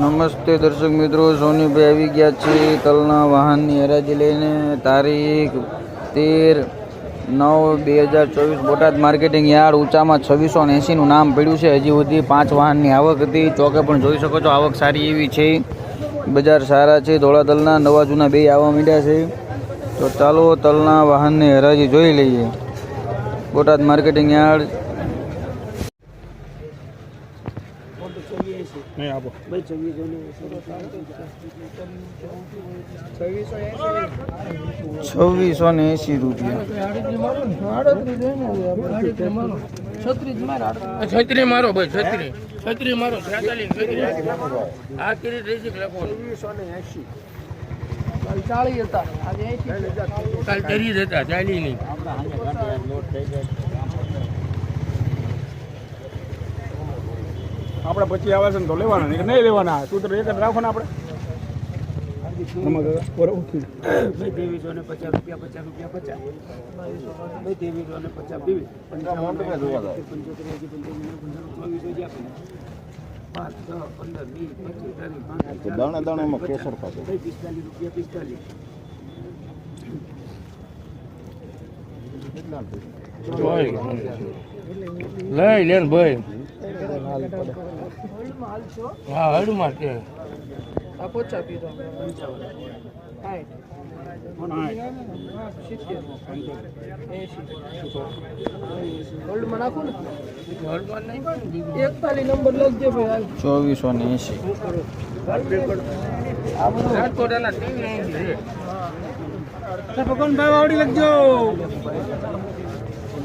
નમસ્તે દર્શક મિત્રો સોનીભાઈ આવી ગયા છે તલના વાહનની હરાજી લઈને. તારીખ તેર નવ બે હજાર ચોવીસ, બોટાદ માર્કેટિંગ યાર્ડ ઊંચામાં છવ્વીસો એંસીનું નામ પડ્યું છે. હજી સુધી પાંચ વાહનની આવક હતી. ચોકે પણ જોઈ શકો છો, આવક સારી એવી છે. બજાર સારા છે. ધોળા તલના, નવા જૂના બે આવવા માંડ્યા છે. તો ચાલો તલના વાહનની હરાજી જોઈ લઈએ. બોટાદ માર્કેટિંગ યાર્ડ નહીં આપો. છવ્વીસો ને એસી રૂપિયા. છત્રી મારો ભાઈ છત્રી. છત્રી મારો આ કિરીટ રેસિક લખો કાલ તરી હતા ચાલી નહીં. આપણે પછી આવે છે ને તો લેવાના નહીં નહીં લેવાના તું તો એક જ રાખો ને આપણે થયું. દાણે દાણામાં કેસર પાછું લઈ લે ને પડે હા હડું માં કે હળમાં નહીં ચોવીસો ને એસી છે વાવડી લખજો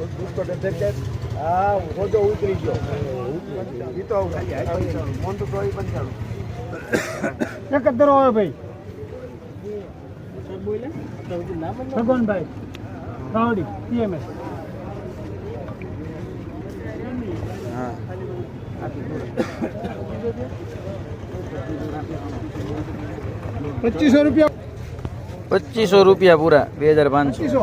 છે હા હોજો ઉતરી ગયો ઈ તો એક જ દરો હોય ભાઈ ભગવાનભાઈ રાવડી પીએમએસ હા પચીસો રૂપિયા. પચીસો રૂપિયા પૂરા, બે હજાર પચીસો.